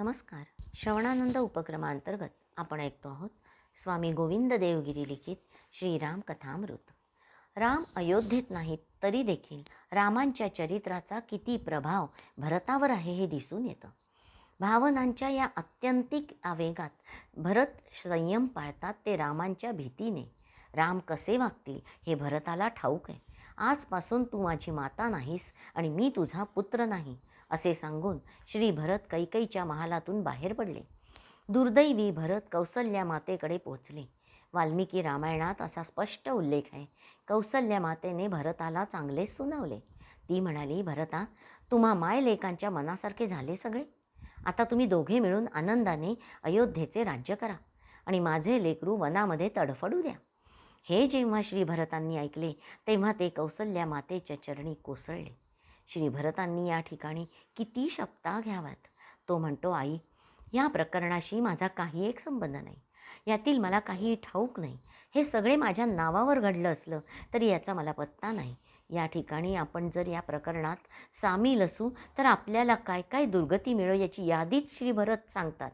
नमस्कार. श्रवणानंद उपक्रमांतर्गत आपण ऐकतो आहोत स्वामी गोविंद देवगिरी लिखित श्रीराम कथामृत. राम अयोध्येत नाहीत तरी देखील रामांच्या चरित्राचा किती प्रभाव भरतावर आहे हे दिसून येतं. भावनांच्या या अत्यंतिक आवेगात भरत संयम पाळतात ते रामांच्या भीतीने. राम कसे वागतील हे भरताला ठाऊक आहे. आजपासून तू माझी माता नाहीस आणि मी तुझा पुत्र नाही. असे सांगून श्री भरत कैकईच्या महालातून बाहेर पडले. दुर्दैवी भरत कौसल्या मातेकडे पोचले वाल्मिकी रामायणात असा स्पष्ट उल्लेख आहे. कौसल्या मातेने भरताला चांगलेच सुनावले. ती म्हणाली भरता तुम्हा माय लेकांच्या मनासारखे झाले सगळे? आता तुम्ही दोघे मिळून आनंदाने अयोध्येचे राज्य करा आणि माझे लेकरू वनामध्ये तडफडू द्या. हे जेव्हा श्री भरतांनी ऐकले तेव्हा ते कौसल्या मातेच्या चरणी कोसळले. श्री भरतांनी या ठिकाणी किती शपथा घ्याव्यात? तो म्हणतो आई या प्रकरणाशी माझा काही एक संबंध नाही. यातील मला काही ठाऊक नाही. हे सगळे माझ्या नावावर घडलं असलं तरी याचा मला पत्ता नाही. या ठिकाणी आपण जर या प्रकरणात सामील असू तर आपल्याला काय काय दुर्गती मिळो याची यादीच श्री भरत सांगतात.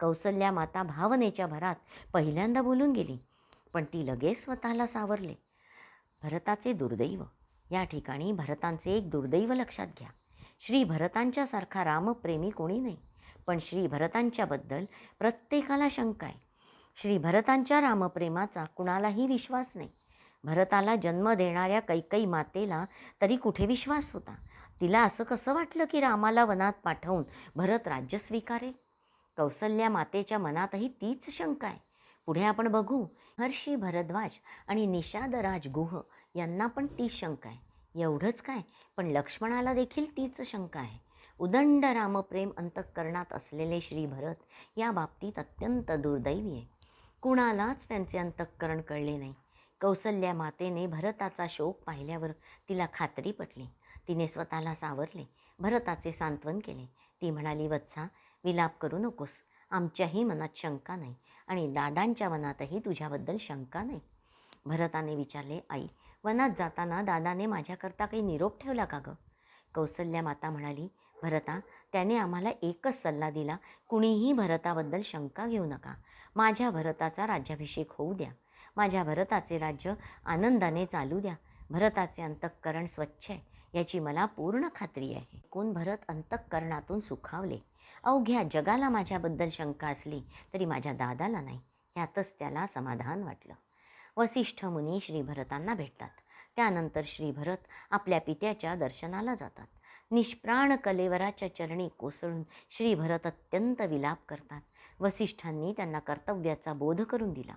कौसल्या माता भावनेच्या भरात पहिल्यांदा बोलून गेली पण ती लगेच स्वतःला सावरले. भरताचे दुर्दैव या ठिकाणी भरतांचे एक दुर्दैव लक्षात घ्या. श्री भरतांच्यासारखा रामप्रेमी कोणी नाही पण श्री भरतांच्याबद्दल प्रत्येकाला शंका आहे. श्री भरतांच्या रामप्रेमाचा कुणालाही विश्वास नाही. भरताला जन्म देणाऱ्या कैकई मातेला तरी कुठे विश्वास होता? तिला असं कसं वाटलं की रामाला वनात पाठवून भरत राज्य स्वीकारेल? कौसल्या मातेच्या मनातही तीच शंका आहे. पुढे आपण बघू हर्षी भरद्वाज आणि निषादराज गुह यांना पण तीच शंका आहे. एवढंच काय? पण लक्ष्मणाला देखील तीच शंका आहे. उदंड रामप्रेम अंतःकरणात असलेले श्री भरत या बाबतीत अत्यंत दुर्दैवी आहे. कुणालाच त्यांचे अंतःकरण कळले नाही. कौसल्या मातेने भरताचा शोक पाहिल्यावर तिला खात्री पटली. तिने स्वतःला सावरले. भरताचे सांत्वन केले. ती म्हणाली वत्सा विलाप करू नकोस. आमच्याही मनात शंका नाही आणि दादांच्या मनातही तुझ्याबद्दल शंका नाही. भरताने विचारले आई वनात जाताना दादाने माझ्याकरता काही निरोप ठेवला का गं? कौसल्या माता म्हणाली भरता त्याने आम्हाला एकच सल्ला दिला कुणीही भरताबद्दल शंका घेऊ नका. माझ्या भरताचा राज्याभिषेक होऊ द्या. माझ्या भरताचे राज्य आनंदाने चालू द्या. भरताचे अंतःकरण स्वच्छ आहे याची मला पूर्ण खात्री आहे. कोण भरत अंतःकरणातून सुखावले? अवघ्या जगाला माझ्याबद्दल शंका असली तरी माझ्या दादाला नाही. यातच त्याला समाधान वाटलं. वसिष्ठ मुनी श्रीभरतांना भेटतात. त्यानंतर श्रीभरत आपल्या पित्याच्या दर्शनाला जातात. निष्प्राण कलेवराच्या चरणी कोसळून श्रीभरत अत्यंत विलाप करतात. वसिष्ठांनी त्यांना कर्तव्याचा बोध करून दिला.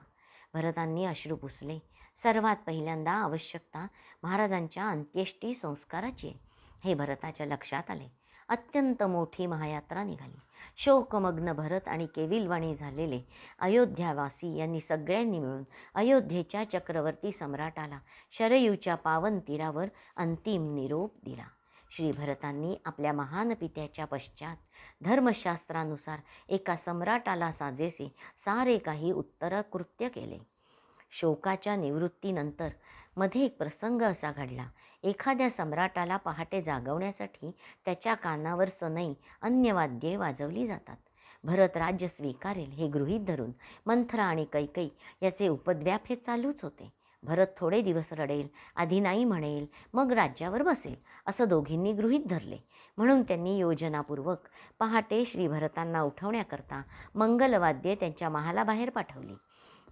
भरतांनी अश्रू पुसले. सर्वात पहिल्यांदा आवश्यकता महाराजांच्या अंत्येष्टी संस्काराची आहे. हे भरताच्या लक्षात आले. अत्यंत मोठी महायात्रा निघाली. शोकमग्न भरत आणि केविलवाणी झालेले अयोध्यावासी यांनी सगळ्यांनी मिळून अयोध्येच्या चक्रवर्ती सम्राटाला शरयूच्या पावन तीरावर अंतिम निरोप दिला. श्री भरतांनी आपल्या महान पित्याच्या पश्चात धर्मशास्त्रानुसार एका सम्राटाला साजेसे सारे काही उत्तर कृत्य केले. शोकाच्या निवृत्तीनंतर मध्ये एक प्रसंग असा घडला. एखाद्या सम्राटाला पहाटे जागवण्यासाठी त्याच्या कानावर सनई अन्य वाद्ये वाजवली जातात. भरत राज्य स्वीकारेल हे गृहीत धरून मंथरा आणि कैकई याचे उपद्व्याप हे चालूच होते. भरत थोडे दिवस रडेल आधी नाही म्हणेल मग राज्यावर बसेल असं दोघींनी गृहीत धरले. म्हणून त्यांनी योजनापूर्वक पहाटे श्रीभरतांना उठवण्याकरता मंगलवाद्ये त्यांच्या महालाबाहेर पाठवली.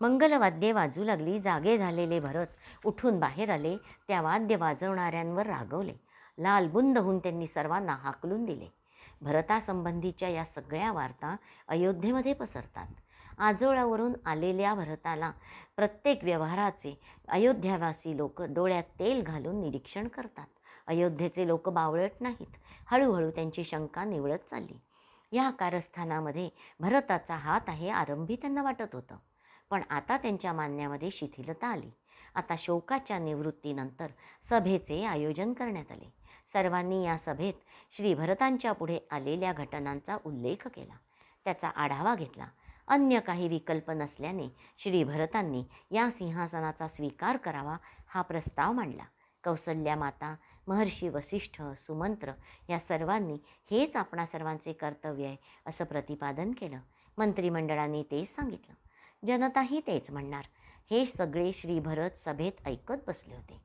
मंगलवाद्ये वाजू लागली जागे झालेले भरत उठून बाहेर आले त्या वाद्य वाजवणाऱ्यांवर रागवले. लालबुंद होऊन त्यांनी सर्वांना हाकलून दिले. भरतासंबंधीच्या या सगळ्या वार्ता अयोध्येमध्ये पसरतात. आजोळावरून आलेल्या भरताला प्रत्येक व्यवहाराचे अयोध्यावासी लोक डोळ्यात तेल घालून निरीक्षण करतात. अयोध्येचे लोक बावळट नाहीत. हळूहळू त्यांची शंका निवळत चालली. या कारस्थानामध्ये भरताचा हात आहे आरंभी त्यांना वाटत होतं. पण आता त्यांच्या मान्यामध्ये शिथिलता आली. आता शोकाच्या निवृत्तीनंतर सभेचे आयोजन करण्यात आले. सर्वांनी या सभेत श्री भरतांच्या पुढे आलेल्या घटनांचा उल्लेख केला. त्याचा आढावा घेतला. अन्य काही विकल्प नसल्याने श्री भरतांनी या सिंहासनाचा स्वीकार करावा हा प्रस्ताव मांडला. कौसल्या माता महर्षी वसिष्ठ सुमंत्र या सर्वांनी हेच आपणा सर्वांचे कर्तव्य आहे असं प्रतिपादन केलं. मंत्रिमंडळाने तेच सांगितलं. जनताही तेच म्हणणार. हे सगळे श्री भरत सभेत ऐकत बसले होते.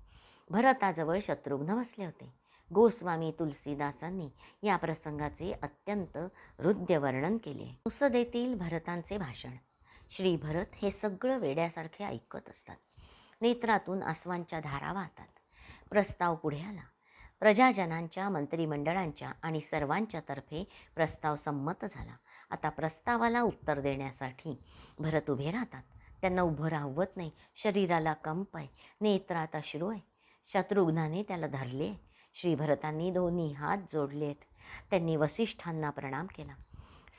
भरताजवळ शत्रुघ्न बसले होते. गोस्वामी तुलसीदासांनी या प्रसंगाचे अत्यंत हृद्य वर्णन केले. संसदेतील भरतांचे भाषण. श्री भरत हे सगळं वेड्यासारखे ऐकत असतात. नेत्रातून आसवांच्या धारा वाहतात. प्रस्ताव पुढे आला. प्रजाजनांच्या मंत्रिमंडळांच्या आणि सर्वांच्या तर्फे प्रस्ताव संमत झाला. आता प्रस्तावाला उत्तर देण्यासाठी भरत उभे राहतात. त्यांना उभं राहवत नाही. शरीराला कंप आहे. नेत्रात अश्रू आहे. शत्रुघ्नाने त्याला धरले श्री भरतांनी दोन्ही हात जोडलेत त्यांनी वसिष्ठांना प्रणाम केला.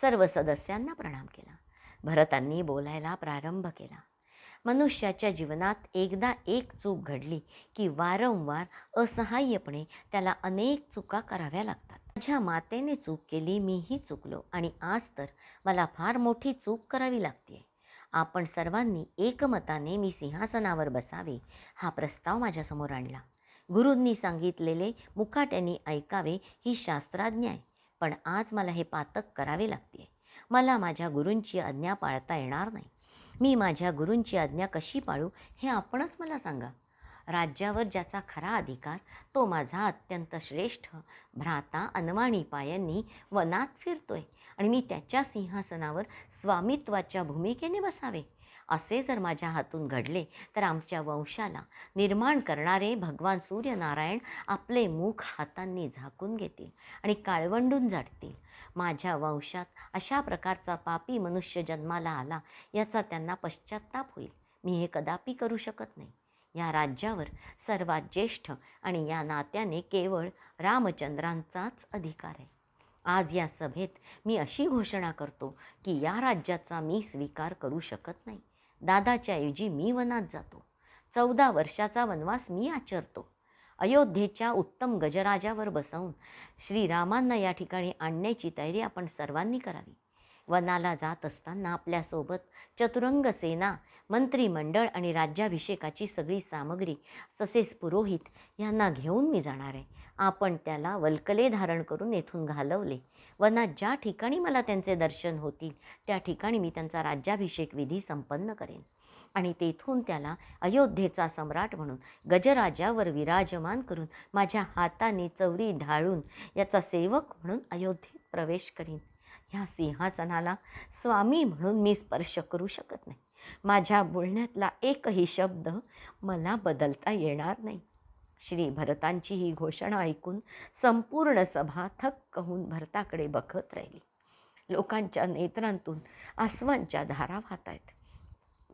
सर्व सदस्यांना प्रणाम केला. भरतांनी बोलायला प्रारंभ केला. मनुष्याच्या जीवनात एकदा एक चूक घडली की वारंवार असहाय्यपणे त्याला अनेक चुका कराव्या लागतात. माझ्या मातेने चूक केली मीही चुकलो आणि आज तर मला फार मोठी चूक करावी लागते आपण सर्वांनी एकमताने मी सिंहासनावर बसावे हा प्रस्ताव माझ्यासमोर आणला. गुरूंनी सांगितलेले मुकाट्याने ऐकावे ही शास्त्राज्ञा आहे पण आज मला हे पातक करावे लागते मला माझ्या गुरूंची आज्ञा पाळता येणार नाही. मी माझ्या गुरूंची आज्ञा कशी पाळू हे आपणच मला सांगा. राज्यावर ज्याचा खरा अधिकार तो माझा अत्यंत श्रेष्ठ भ्राता अनवाणी पायांनी वनात फिरतोय आणि मी त्याच्या सिंहासनावर स्वामित्वाच्या भूमिकेने बसावे. असे जर माझ्या हातून घडले तर आमच्या वंशाला निर्माण करणारे भगवान सूर्यनारायण आपले मुख हातांनी झाकून घेतील आणि काळवंडून जाटतील माझ्या वंशात अशा प्रकारचा पापी मनुष्य जन्माला आला याचा त्यांना पश्चाताप होईल. मी हे कदापि करू शकत नाही. या राज्यावर सर्वात ज्येष्ठ आणि या नात्याने केवळ रामचंद्रांचाच अधिकार आहे. आज या सभेत मी अशी घोषणा करतो की या राज्याचा मी स्वीकार करू शकत नाही. दादाच्या ऐवजी मी वनात जातो. चौदा वर्षाचा वनवास मी आचरतो. अयोध्येच्या उत्तम गजराजावर बसवून श्रीरामांना या ठिकाणी आणण्याची तयारी आपण सर्वांनी करावी. वनाला जात असताना आपल्यासोबत चतुरंग सेना मंत्रिमंडळ आणि राज्याभिषेकाची सगळी सामग्री तसेच पुरोहित यांना घेऊन मी जाणार आहे. आपण त्याला वल्कले धारण करून येथून घालवले. वनात ज्या ठिकाणी मला त्यांचे दर्शन होतील त्या ठिकाणी मी त्यांचा राज्याभिषेक विधी संपन्न करेन. आणि तेथून त्याला अयोध्येचा सम्राट म्हणून गजराजावर विराजमान करून माझ्या हाताने चौरी ढाळून याचा सेवक म्हणून अयोध्येत प्रवेश करीन. ह्या सिंहासनाला स्वामी म्हणून मी स्पर्श करू शकत नाही. माझ्या बोलण्यातला एकही शब्द मला बदलता येणार नाही. श्री भरतांची ही घोषणा ऐकून संपूर्ण सभा थक्क होऊन भरताकडे बघत राहिली. लोकांच्या नेत्रांतून आसवांच्या धारा वाहत आहेत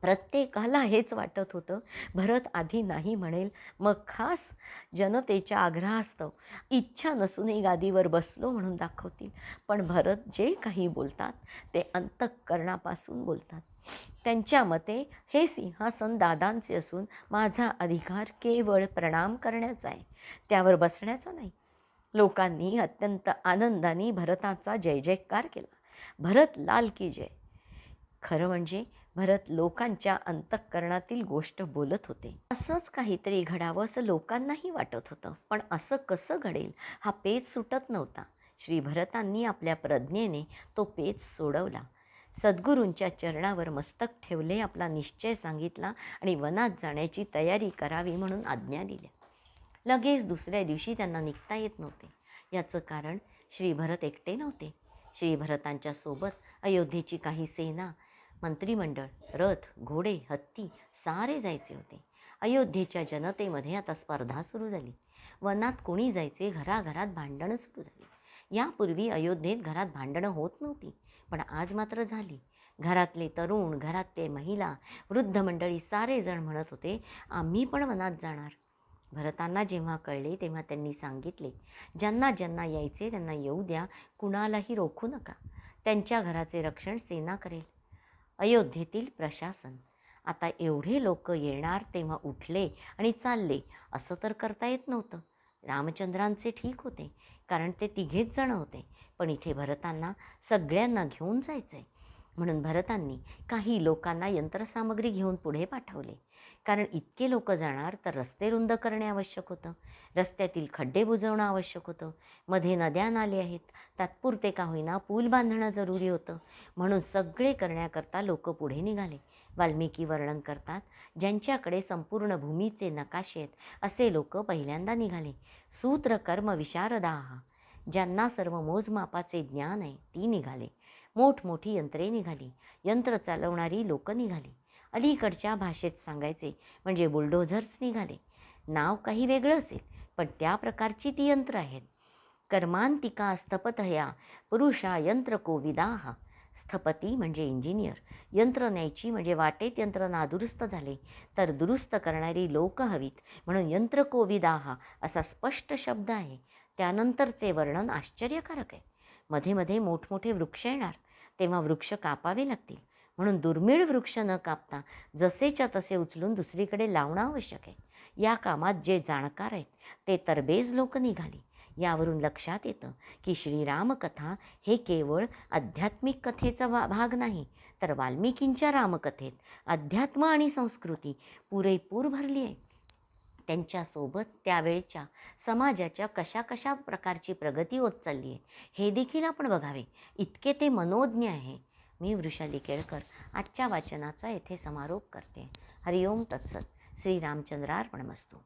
प्रत्येकाला हेच वाटत होतं. भरत आधी नाही म्हणेल. मग खास जनतेच्या आग्रहास्तव इच्छा नसूनही गादीवर बसलो म्हणून दाखवतील. पण भरत जे काही बोलतात ते अंतःकरणापासून बोलतात. त्यांच्या मते हे सिंहासन दादांचे असून माझा अधिकार केवळ प्रणाम करण्याचा आहे. त्यावर बसण्याचा नाही. लोकांनी अत्यंत आनंदाने भरताचा जय जयकार केला. भरत लाल की जय. खरं म्हणजे भरत लोकांच्या अंतःकरणातील गोष्ट बोलत होते. असंच काहीतरी घडावं असं लोकांनाही वाटत होतं. पण असं कसं घडेल? हा पेच सुटत नव्हता. श्री भरतांनी आपल्या प्रज्ञेने तो पेच सोडवला. सद्गुरूंच्या चरणावर मस्तक ठेवले आपला निश्चय सांगितला आणि वनात जाण्याची तयारी करावी म्हणून आज्ञा दिल्या. लगेच दुसऱ्या दिवशी त्यांना निघता येत नव्हते. याचं कारण श्री भरत एकटे नव्हते. श्री भरतांच्या सोबत अयोध्येची काही सेना मंत्रिमंडळ रथ घोडे हत्ती सारे जायचे होते. अयोध्येच्या जनतेमध्ये आता स्पर्धा सुरू झाली. वनात कोणी जायचे? घराघरात भांडणं सुरू झाली. यापूर्वी अयोध्येत घरात भांडणं होत नव्हती पण आज मात्र झाली. घरातले तरुण घरातले महिला वृद्ध मंडळी सारेजण म्हणत होते आम्ही पण वनात जाणार. भरतांना जेव्हा कळले तेव्हा त्यांनी सांगितले ज्यांना ज्यांना यायचे त्यांना येऊ द्या. कुणालाही रोखू नका. त्यांच्या घराचे रक्षण सेना करेल. अयोध्येतील प्रशासन. आता एवढे लोक येणार तेव्हा उठले आणि चालले असं तर करता येत नव्हतं. रामचंद्रांचे ठीक होते कारण ते तिघेच जण होते. पण इथे भरतांना सगळ्यांना घेऊन जायचं आहे म्हणून भरतांनी काही लोकांना यंत्रसामग्री घेऊन पुढे पाठवले. कारण इतके लोक जाणार तर रस्ते रुंद करणे आवश्यक होतं. रस्त्यातील खड्डे बुजवणं आवश्यक होतं. मध्ये नद्या नाले आहेत. तात्पुरते का होईना पूल बांधणं जरुरी होतं. म्हणून सगळे करण्याकरता लोक पुढे निघाले. वाल्मिकी वर्णन करतात ज्यांच्याकडे संपूर्ण भूमीचे नकाशे आहेत असे लोक पहिल्यांदा निघाले. सूत्र कर्म विशारदाहा ज्यांना सर्व मोजमापाचे ज्ञान आहे ती निघाले. मोठमोठी यंत्रे निघाली. यंत्र चालवणारी लोक निघाली. अलीकडच्या भाषेत सांगायचे म्हणजे बुलडोझर्स निघाले. नाव काही वेगळं असेल पण त्या प्रकारची ती यंत्र आहेत. कर्मांतिका स्थपतया पुरुषा यंत्र कोविदाहा स्थपती म्हणजे इंजिनियर यंत्र न्यायची म्हणजे वाटेत यंत्र नादुरुस्त झाले तर दुरुस्त करणारी लोक हवीत म्हणून यंत्र कोविदाहा असा स्पष्ट शब्द आहे. त्यानंतरचे वर्णन आश्चर्यकारक आहे. मध्ये मध्ये मोठमोठे वृक्ष येणार तेव्हा वृक्ष कापावे लागतील. म्हणून दुर्मिळ वृक्ष न कापता जसेच्या तसे उचलून दुसरीकडे लावणं आवश्यक आहे. या कामात जे जाणकार आहेत ते तरबेज लोक निघाली. यावरून लक्षात येतं की श्रीरामकथा हे केवळ आध्यात्मिक कथेचा भा भाग नाही तर वाल्मिकींच्या रामकथेत अध्यात्म आणि संस्कृती पुरेपूर भरली आहे. त्यांच्यासोबत त्यावेळच्या समाजाच्या कशा कशा प्रकारची प्रगती होत चालली आहे हे देखील आपण बघावे. इतके ते मनोज्ञ आहे. मी वृषाली केळकर आजच्या वाचनाचा येथे समारोप करते. हरिओम तत्सत. श्रीरामचंद्रार्पणमस्तू.